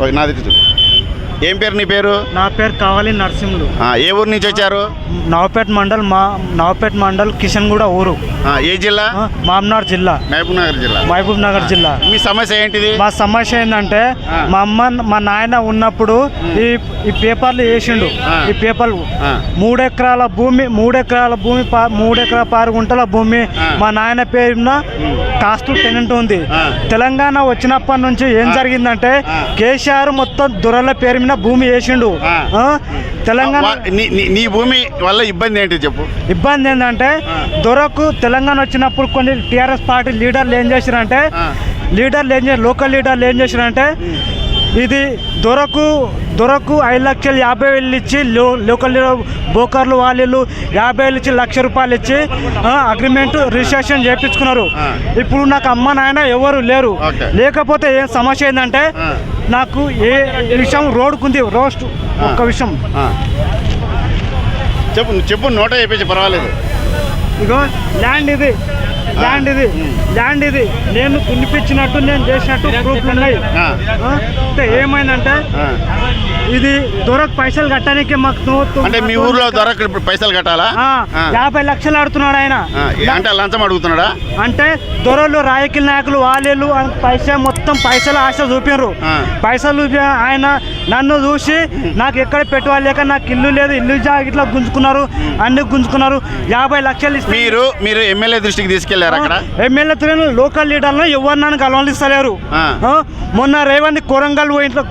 Okay, నాది చూడు ఏం పేరు నీ పేరు? నా పేరు కావాలి నరసింహులు. ఏ ఊరు నుంచి వచ్చారు? నవపేట్ మండల్ మా నవపేట్ మండల్ కిషన్గూడ ఊరు. ఆ, ఏ జిల్లా? మామ్నార్ జిల్లా. మహబూబ్ నగర్ జిల్లా. మహబూబ్ నగర్ జిల్లా. మీ సమస్య ఏంటిది? మా సమస్య ఏంటంటే. మా అమ్మ మా నాయన ఉన్నప్పుడు ఈ ఈ పేపర్లు వేసిండు. ఈ పేపర్లు. ఆ. మూడు ఎకరాల భూమి మూడు ఎకరాల భూమి పా- మూడు ఎకరాల పారు గుంటల భూమి. మా నాయన పేరున కాస్తు టెనెంట్ ఉంది. తెలంగాణ వచ్చినప్పటి నుంచి ఏం. జరిగిందంటే. కేసీఆర్ మొత్తం దొరల పేరు మీద భూమి వేసిండు? తెలంగాణ నీ- భూమి వల్ల ఇబ్బంది ఏంటి చెప్పు ఇబ్బంది ఏంటంటే. దొరకు తెలంగాణ వచ్చినప్పుడు కొన్ని టీఆర్ఎస్ పార్టీ లీడర్లు ఏం చేశారంటే ఆ. లీడర్లు ఏం లోకల్ లీడర్లు ఏం చేశారంటే ఇది దొరకు దొరకు ఐదు లక్షలు యాభై వేలు ఇచ్చి లో లోకల్ బోకర్లు వాళ్ళు యాభై వేలు ఇచ్చి లక్ష రూపాయలు ఇచ్చి అగ్రిమెంట్ రిజిస్ట్రేషన్ చేయించుకున్నారు. ఇప్పుడు నాకు అమ్మ నాయన ఎవరు లేరు. లేకపోతే ఏం సమస్య ఏంటంటే. నాకు ఏ విషయం రోడ్కుంది రోస్ట్ ఒక్క విషయం. చెప్పు చెప్పు నోట చెప్పేసి పర్వాలేదు. ఇగో ల్యాండ్ ఇది. ల్యాండ్ ఇది ల్యాండ్ ఇది నేను కునిపించినట్టు నేను చేసినట్టు ప్రూఫ్లు ఉన్నాయి? అంటే ఏమైందంటే. ఇది దొరక పైసలు కట్టడానికి మాకు అంటే మీ ఊర్లో దొరక పైసలు కట్టాలా. యాభై లక్షలు ఆడుతున్నాడు ఆయన. అంటే లంచం అడుగుతున్నాడా? అంటే దొరలు రాయకిల్ నాయకులు వాళ్ళు పైసా మొత్తం పైసలు ఆశ చూపినారు. పైసలు చూపి ఆయన నన్ను చూసి నాకు ఎక్కడ పెట్టుకోవాలి లేక నాకు ఇల్లు లేదు ఇల్లు ఇట్లా గుంజుకున్నారు అన్ని గుంజుకున్నారు. యాభై లక్షలు మీరు మీరు ఎమ్మెల్యే దృష్టికి తీసుకెళ్ళారు అక్కడ? ఎమ్మెల్యే తిరిగిన లోకల్ లీడర్లు ఎవరు నన్ను కలవలిస్తలేరు మొన్న రేవంత్ కొరంగల్ పోయింట్లో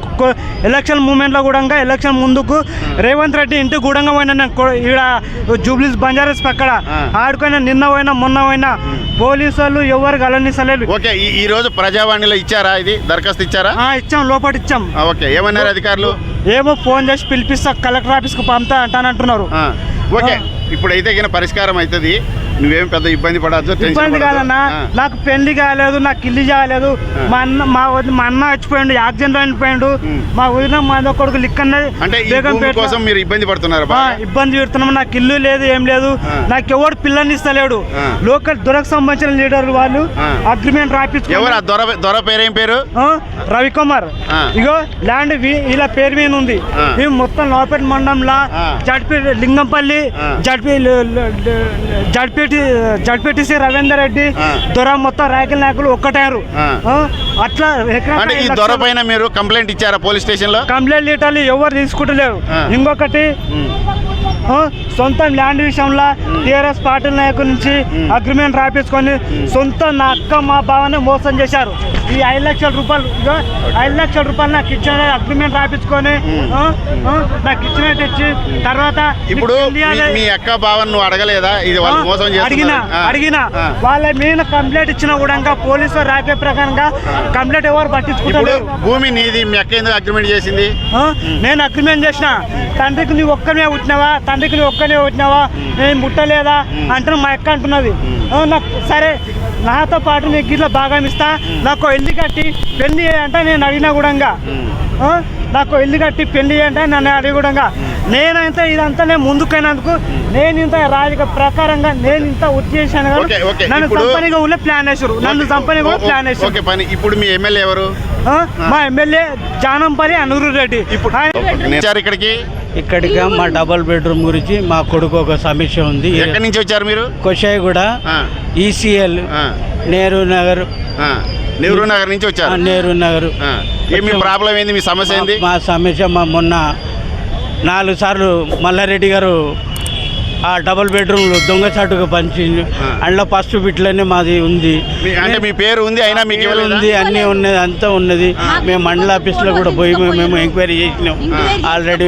ఎలక్షన్ మూమెంట్లో కూడా ఎలక్షన్ ముందుకు రేవంత్ రెడ్డి ఇంటి గూడంగా పోయినా ఈడ జూబ్లీస్ బంజారాస్ పక్కడ ఆ. ఆడుకున్న నిన్న పోయినా మొన్న పోయినా పోలీసు వాళ్ళు ఎవరు కలవనిస్తలేరు ఓకే ఈ రోజు ప్రజావాణిలో ఇచ్చారా ఇది? దరఖాస్తు ఇచ్చారా? ఆ, ఇచ్చాం లోపల ఇచ్చాం. ఓకే ఏమన్నారు అధికారులు? ఏమో ఫోన్ చేసి పిలిపిస్తా కలెక్టర్ ఆఫీస్కి పంపుతా అంటానంటున్నారు. ఓకే ఇప్పుడైతే కింద పరిష్కారం అవుతుంది నువ్వేం పెద్ద ఇబ్బంది పడద్దు ఇబ్బంది కాదన్నా నాకు పెళ్ళి కాలేదు నాకు ఇల్లు కాలేదు మా అన్న మా మా అన్న చచ్చిపోయిండు యాక్సిడెంట్ అయిపోయిండు. మా వదిన మా కొడుకు లిక్కన్న అంటే కోసం మీరు ఇబ్బంది పడుతున్నారు ఇబ్బంది పెడుతున్నాం నాకు ఇల్లు లేదు ఏం లేదు. నాకు ఎవడు పిల్లని ఇస్తలేడు. లోకల్ దొరకు సంబంధించిన లీడర్ వాళ్ళు. అగ్రిమెంట్ రాపించుకో ఎవరు ఆ దొర దొర పేరేం పేరు రవికుమార్. ఇగో ల్యాండ్ ఇలా పేరు మీద ఉంది. మేము మొత్తం లోపేట మండలంలో. జడ్పీ లింగంపల్లి ఆ. ZP ZPT ZPTC Ravinder Reddy. దొర మొత్తం రాయకల్ నాయకులు ఒక్కటారు అట్లా అంటే ఈ దొర పైన మీరు కంప్లైంట్ ఇచ్చారా పోలీస్ స్టేషన్లో కంప్లైంట్ లీటర్లు ఎవరు తీసుకుంటలేరు. ఇంకొకటి సొంతం ల్యాండ్ విషయంలో టీఆర్ఎస్ పార్టీ నాయకుల నుంచి అగ్రిమెంట్ రాపించుకొని సొంత నా అక్క మా బావని మోసం చేశారు. ఈ ఐదు లక్షల రూపాయలు ఐదు లక్షల రూపాయలు నాకు ఇచ్చిన అగ్రిమెంట్ రాపించుకొని నాకు ఇచ్చినట్టు ఇచ్చి తర్వాత ఇప్పుడు మీ- అక్క బావన్ నువ్వు అడగలేదా? ఇది వాళ్ళు మోసం అడిగిన అడిగిన. వాళ్ళ మీద కంప్లైంట్ ఇచ్చిన కూడా ఇంకా పోలీసు రాకే ప్రకారంగా కంప్లైంట్ ఎవరు పట్టించుకుంటారు భూమి నీది మీ అక్క ఎందుకు అగ్రిమెంట్ చేసింది? నేను అగ్రిమెంట్ చేసిన. తండ్రికి నువ్వు ఒక్కనే పుట్టినావా? తండ్రికి నువ్వు ఒక్కనే పుట్టినావా? నేను ముట్టలేదా అంటే మా అక్క అంటున్నది. నాకు సరే నాతో పాటు నీకు ఇట్లా భాగం ఇస్తా. నాకు ఇల్లు కట్టి పెళ్ళి అంటే నేను అడిగినా కూడా? నాకు ఇల్లు కట్టి పెళ్ళి అంటే నన్ను అడిగి కూడా నేనైతే ఇదంతా నేను ముందుకైనందుకు నేను ఇంత రాజకీయ ప్రకారంగా నేను ఇంత ఓకే. నన్ను కంపెనీగా ఊళ్ళో ప్లాన్ వేసారు నన్ను కంపెనీ కూడా ప్లాన్ వేసారు ఇప్పుడు మీ ఎమ్మెల్యే ఎవరు? మా ఎమ్మెల్యే జానంపల్లి అనూరు రెడ్డి ఇప్పుడు ఇక్కడికి ఇక్కడికి మా డబల్ బెడ్రూమ్ గురించి మా కొడుకు ఒక సమస్య ఉంది. ఎక్కడి నుంచి వచ్చారు మీరు? కొషాయిగూడ ఈసీఎల్ ఆ, నెహ్రూ నగర్. నెహ్రూ నగర్ నుంచి వచ్చారు? నెహ్రూ నగర్. మీ ప్రాబ్లం ఏంది? మీ సమస్య ఏంది? మా సమస్య మా మొన్న నాలుగు సార్లు మల్లారెడ్డి గారు ఆ డబుల్ బెడ్రూమ్లు దొంగచాటుగా పంచిండు. ఆ. అందులో ఫస్ట్ బిట్లనే మాది ఉంది. మీ- అంటే మీ పేరు ఉంది అయినా మీకు? ఉంది అన్నీ ఉన్నది అంతా ఉన్నది. మేము మండల ఆఫీస్లో కూడా పోయి మేము- ఎంక్వైరీ చేసినాం. ఆల్రెడీ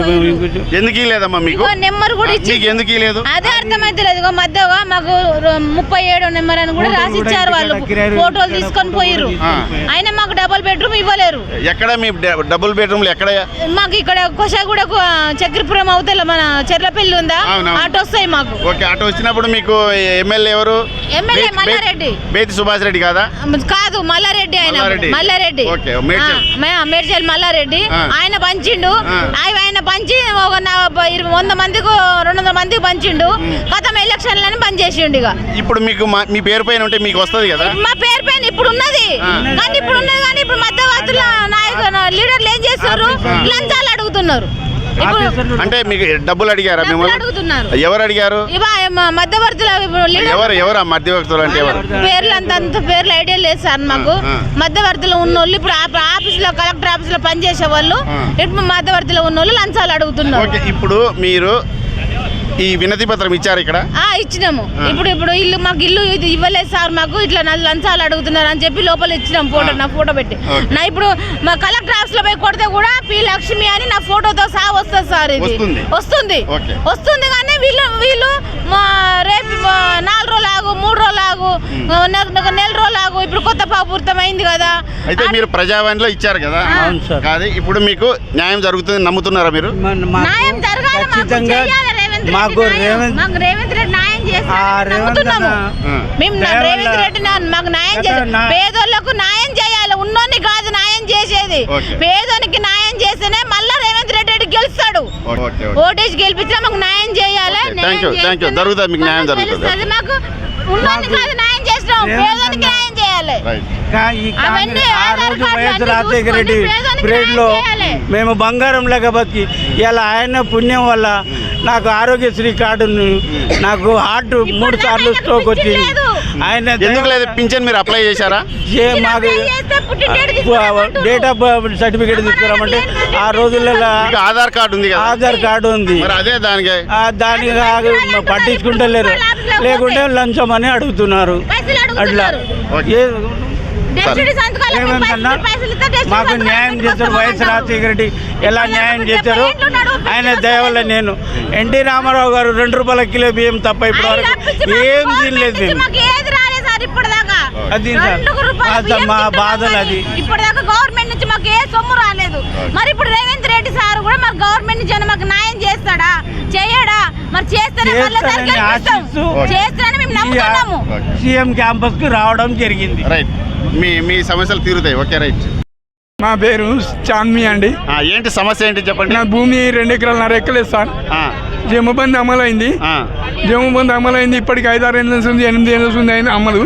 ఎందుకు లేదమ్మా మీకు? నెంబర్ కూడా ఇచ్చి మీకు ఎందుకు లేదు అదే అర్థమైతే లేదు ఇగో మధ్యగా మాకు ముప్పై ఏడో నెంబర్ అని కూడా రాసి ఇచ్చారు వాళ్ళు. ఫోటోలు తీసుకొని పోయిర్రు. ఆ. అయినా మాకు డబుల్ బెడ్రూమ్ ఇవ్వలేరు. ఎక్కడ మీ డబుల్ బెడ్రూమ్లు ఎక్కడ? మాకు ఇక్కడ కొషాగూడకు చక్రపురం అవతల మన చెర్లపల్లి ఉందా. ఆటో వస్తాయి మాకు. ఓకే అటు వచ్చినప్పుడు మీకు ఎమ్మెల్యే ఎవరు? ఎమ్మెల్యే మల్లారెడ్డి. బేతి సుభాష్ రెడ్డి కాదా? కాదు మల్లారెడ్డి ఆయన. మల్లారెడ్డి. మేడ్చల్. మల్లారెడ్డి. ఆయన పంచిండు. ఆయన ఆయన పంచి ఒక వంద మందికి రెండు వందల మందికి పంచిండు. గతం ఎలక్షన్లని పనిచేసిండు ఇక. ఇప్పుడు మీకు మా- పేరు పైన ఉంటే మీకు వస్తుంది కదా? మా పేరు పైన ఇప్పుడు ఉన్నది. కానీ ఇప్పుడు ఉన్నది కానీ ఇప్పుడు మధ్యవర్తుల నాయకు లీడర్లు ఏం చేస్తారు చేస్తున్నారు లంచాలు అడుగుతున్నారు. అంటే మీకు డబ్బులు అడిగారా మిమ్మల్ని? అడుగుతున్నారు. ఎవరు అడిగారు? ఎవరు ఎవరు ఆ మధ్యవర్తులు అంటే ఎవరు? పేర్లు అంత అంత పేర్లు ఐడియా లేదు సార్ మాకు. మధ్యవర్తిలో ఉన్నోళ్ళు ఇప్పుడు ఆ- ఆఫీసులో కలెక్టర్ ఆఫీసులో పనిచేసే వాళ్ళు. ఇప్పుడు మధ్యవర్తిలో ఉన్నోళ్ళు లంచాలు అడుగుతున్నారు. ఓకే ఇప్పుడు మీరు ఈ వినతి పత్రం ఇచ్చారు ఇక్కడ? ఆ ఇచ్చినాము. ఇప్పుడు ఇప్పుడు ఇల్లు మాకు ఇల్లు ఇది ఇవ్వలేదు సార్ మాకు. ఇట్లా లంచాలు అడుగుతున్నారు అని చెప్పి లోపల ఇచ్చినాం ఫోటో నా ఫోటో పెట్టి. నా ఇప్పుడు మా కలెక్టర్ ఆఫీస్లో పోయి కొడితే కూడా పి లక్ష్మి అని నా ఫోటోతో సహా వస్తుంది సార్ ఇది. వస్తుంది. వస్తుంది. ఓకే. వస్తుంది కానీ వీళ్ళు వీళ్ళు మా రేపు నాలుగు రోజులు ఆగు మూడు రోజులు ఆగు నెల రోజులు ఆగు. ఇప్పుడు కొత్త పాపూర్తం అయింది కదా. అయితే మీరు ప్రజావాణిలో ఇచ్చారు కదా? అవును సార్. కాదు ఇప్పుడు మీకు న్యాయం జరుగుతుంది నమ్ముతున్నారా మీరు? న్యాయం జరగాలి మాకు రేవంత్ మాకు. రేవంత్ రెడ్డి న్యాయం నమ్ముతున్నాము. మేము రేవంత్ రెడ్డి మాకు న్యాయం చేయాలి పేదోళ్ళకు న్యాయం చేయాలి ఉన్నోని కాదు న్యాయం చేసేది. పేదోనికి న్యాయం చేస్తేనే మళ్ళా రేవంత్ రెడ్డి రెడ్డి గెలుస్తాడు ఓటేసి గెలిపించినా మాకు న్యాయం చేయాలి జరుగుతుంది. మాకు ఉన్నోని కాదు న్యాయం న్యాయం చేయాలి. ఈ కాంగ్రెస్ ఆ రోజు వైఎస్ రాజశేఖర రెడ్డి. మేము బంగారం లెక్క బతికి ఇలా ఆయన పుణ్యం వల్ల నాకు ఆరోగ్యశ్రీ కార్డును నాకు హార్ట్ మూడు సార్లు స్ట్రోక్ వచ్చింది. ఆయన ఎందుకు లేదు? పింఛన్ మీరు అప్లై చేశారా? ఏ మాకు డేట్ ఆఫ్ సర్టిఫికేట్ తీసుకురామంటే ఆ రోజులలో ఆధార్ కార్డు ఉంది కదా. ఆధార్ కార్డు ఉంది. మరి అదే దానికి. ఆ దానికి పట్టించుకుంటలేరు. లేకుంటే లంచం అని అడుగుతున్నారు అట్లా. మాకు న్యాయం చేశారు వైఎస్. రాజశేఖర రెడ్డి ఎలా న్యాయం చేశారు? ఆయన పిచ్చి దయ వల్ల నేను ఎన్టీ రామారావు గారు రెండు రూపాయల కిలో బియ్యం తప్ప ఇప్పటి ఆయన వరకు ఏం తినలేదు నుంచి మేము. మాకు ఏది రాలేదు సార్ ఇప్పటిదాకా. అది సార్. మా- బియ్యం మా తింటున్నాం బాధలు అది. ఇప్పటిదాకా గవర్నమెంట్ నుంచి మాకు ఏ సొమ్ము రాలేదు. మరి ఇప్పుడు రేవంత్ రెడ్డి సార్ కూడా మాకు గవర్నమెంట్ నుంచి మాకు న్యాయం చేస్తాడా? చేయడా? మరి చేస్తారని మేము నమ్ముతున్నాము. సీఎం క్యాంపస్కు రావడం జరిగింది. రైట్. మీ మీ సమస్యలు తీరుతాయి. Okay right. మా పేరు చాన్మి అండి. ఏంటి సమస్య ఏంటి చెప్పండి? నా భూమి రెండు ఎకరాలు ఎక్కలేదు సార్. ఆ, జమ్మబంది అమలైంది. ఆ. జమ్మబంది అమలైంది. ఇప్పటికి ఐదారు ఏళ్ళ నుంచి ఉంది ఎనిమిది ఏళ్ళ నుంచి ఉంది అయినా అమలు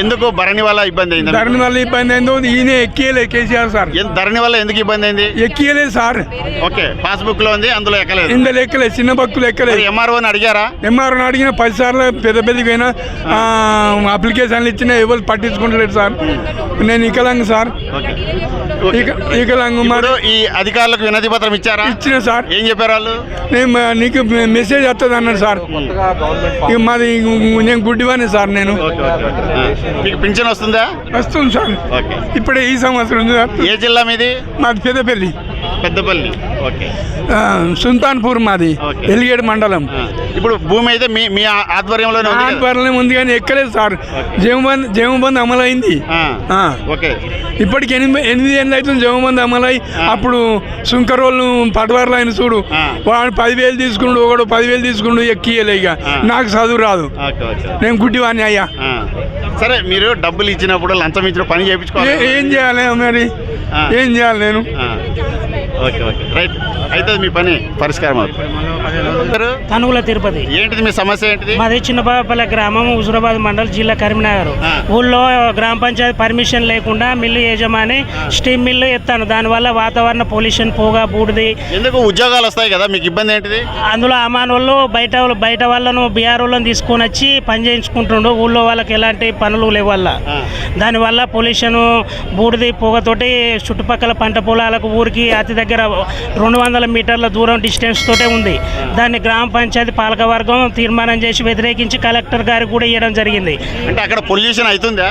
ఎందుకు భరణి వల్ల ఇబ్బంది అయింది ధరణి వల్ల ఇబ్బంది అయిందో ఈయన ఎక్కియలే కేసీఆర్ సార్. ధరణి వల్ల ఎందుకు ఇబ్బంది అయింది? ఎక్కియలేదు సార్. ఓకే పాస్బుక్లో ఉంది అందులో ఎక్కలేదు. ఇందులో ఎక్కలేదు చిన్న భక్తులు ఎక్కలేదు. ఎంఆర్ఓని అడిగారా? ఎంఆర్ఓ అడిగిన పది సార్లు పెద్ద పెద్దగా అప్లికేషన్లు ఇచ్చినా ఎవరు పట్టించుకుంటలేదు సార్. నేను వికలాంగ్ సార్. ఓకే. ఓకే. ఇక వికలాంగ్ మరి ఇప్పుడు ఈ అధికారులకు వినతి పత్రం ఇచ్చారా? ఇచ్చిన సార్. ఏం చెప్పారు వాళ్ళు? నేను నీకు మెసేజ్ వస్తుంది అన్నాడు సార్. ఇక మాది నేను గుడ్డివానే సార్ నేను. మీకు పింఛన్ వస్తుందా? వస్తుంది సార్. ఓకే. ఇప్పుడే ఈ సంవత్సరం. ఏ జిల్లా మీది? మాది పెద్దపల్లి. పెద్దపల్లి ఓకే సుల్తాన్పూర్ మాది. ఎలిగేడు మండలం. ఇప్పుడు భూమి అయితే మీ మీ ఆ- ఆధ్వర్యంలోనే ఉంది కదా? ఆధ్వర్యంలో ఉంది కానీ ఎక్కలేదు సార్ జమబంద్ జమబంద్ అమలైంది ఆ. ఆ. ఓకే ఇప్పటికి ఎనిమిది ఎనిమిది ఏళ్ళు అవుతుంది జమబంద్ అమలై అప్పుడు సుంకరోళ్ళు పటవర్లు ఆయన చూడు ఆ. వాడు పదివేలు తీసుకుండు ఒకడు పదివేలు తీసుకుండు ఎక్కియలే ఇక ఆ. నాకు చదువు రాదు ఓకే ఓకే నేను గుడ్డివాణి అయ్యా ఆ. సరే మీరు డబ్బులు ఇచ్చినప్పుడు లంచం ఇచ్చిన పని ఏ- చేయించుకోవాలి ఏం చేయాలి మరి ఆ. ఏం చేయాలి నేను ఆ. Okay okay. రైట్. అయితే మీ పని పరిష్కారం అవుతుంది? తనుగుల తిరుపతి. ఏంటిది మీ సమస్య ఏంటిది? మాది చిన్నబాపల్లె గ్రామం హుజురాబాద్ మండల్ జిల్లా కరీంనగర్. ఊళ్ళో గ్రామ పంచాయతీ పర్మిషన్ లేకుండా మిల్లు యజమాని స్టీమ్ మిల్లు ఎత్తాను. దానివల్ల వాతావరణ పొల్యూషన్ పోగా బూడిది. ఎందుకు ఉద్యోగాలు వస్తాయి కదా? మీకు ఇబ్బంది ఏంటిది? అందులో అమాన్ వాళ్ళు బయట బయట వాళ్ళను బీఆర్ వాళ్ళని తీసుకొని వచ్చి పని చేయించుకుంటుండ్రు ఊళ్ళో వాళ్ళకి ఎలాంటి పనులు లేవు వల్ల. ఆ. దానివల్ల పొల్యూషన్ బూడిది పొగతోటి చుట్టుపక్కల పంట పొలాలకు ఊరికి అతి దగ్గర రెండు వందల మీటర్ల దూరం డిస్టెన్స్ తోటే ఉంది. దాన్ని గ్రామ పంచాయతీ పాలకవర్గం తీర్మానం చేసి వ్యతిరేకించి కలెక్టర్ గారికి కూడా ఇవ్వడం జరిగింది. అంటే అక్కడ పొల్యూషన్ అవుతుందా?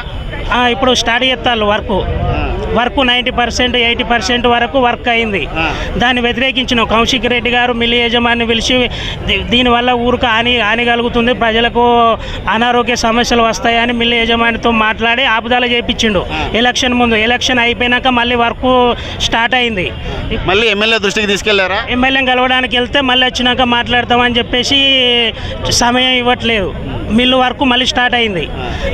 ఇప్పుడు స్టార్ట్ చేస్తారు work. Work ninety percent eighty percent వరకు వర్క్ అయింది. దాన్ని వ్యతిరేకించిన కౌశిక్ రెడ్డి గారు మిల్లి యజమాని పిలిచి దీనివల్ల ఊరికి హాని హాని కలుగుతుంది ప్రజలకు అనారోగ్య సమస్యలు వస్తాయని మిల్లి యజమానితో మాట్లాడి ఆపుదల చేయించిండు ఎలక్షన్ ముందు ఎలక్షన్ అయిపోయినాక మళ్ళీ వర్క్ స్టార్ట్ అయింది. మళ్ళీ ఎమ్మెల్యే దృష్టికి తీసుకెళ్ళారా? ఎమ్మెల్యే కలవడానికి వెళ్తే మళ్ళీ వచ్చినాక మాట్లాడతామని చెప్పేసి సమయం ఇవ్వట్లేదు. మిల్లు వరకు మళ్ళీ స్టార్ట్ అయింది.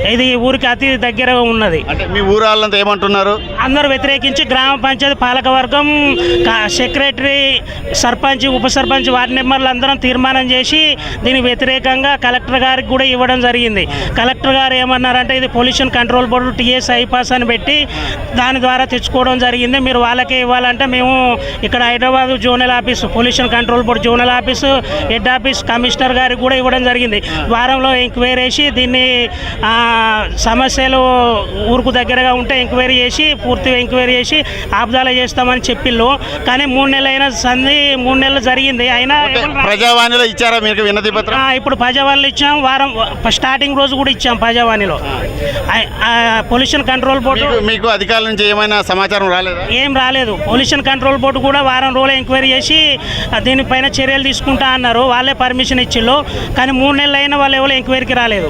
ఇది ఊరికి అతి దగ్గర ఉన్నది. అంటే మీ ఊరు వాళ్ళంతా ఏమంటున్నారు? అందరూ వ్యతిరేకించి గ్రామ పంచాయతీ పాలకవర్గం కా- సెక్రటరీ సర్పంచ్ ఉప సర్పంచ్ వార్డు మెంబర్లు అందరం తీర్మానం చేసి దీనికి వ్యతిరేకంగా కలెక్టర్ గారికి కూడా ఇవ్వడం జరిగింది. కలెక్టర్ గారు ఏమన్నారంటే ఇది pollution control board TS iPASS అని పెట్టి దాని ద్వారా తెచ్చుకోవడం జరిగింది. మీరు వాళ్ళకే ఇవ్వాలంటే మేము ఇక్కడ Hyderabad zonal office pollution control board zonal office head office commissioner గారికి కూడా ఇవ్వడం జరిగింది. వారంలో ఎంక్వైరీ చేసి దీన్ని సమస్యలు ఊరుకు దగ్గరగా ఉంటే ఎంక్వైరీ చేసి పూర్తిగా ఎంక్వైరీ చేసి ఆపుదాల చేస్తామని చెప్పిళ్ళు. కానీ మూడు నెలలు అయిన సంధి మూడు నెలలు జరిగింది. అయినా ప్రజావాణిలో ఇచ్చారా మీకు వినతి పత్రం? ఇప్పుడు ప్రజావాణిలో ఇచ్చాం. వారం స్టార్టింగ్ రోజు కూడా ఇచ్చాం ప్రజావాణిలో. పొల్యూషన్ కంట్రోల్ బోర్డు మీకు అధికారుల నుంచి ఏమైనా సమాచారం రాలేదా? ఏం రాలేదు. పొల్యూషన్ కంట్రోల్ బోర్డు కూడా వారం రోజులు ఎంక్వైరీ చేసి దీనిపైన చర్యలు తీసుకుంటా అన్నారు. వాళ్ళే పర్మిషన్ ఇచ్చిళ్ళు. కానీ మూడు నెలలు అయినా వాళ్ళు ఎవరు ఎంక్వైరీకి రాలేదు.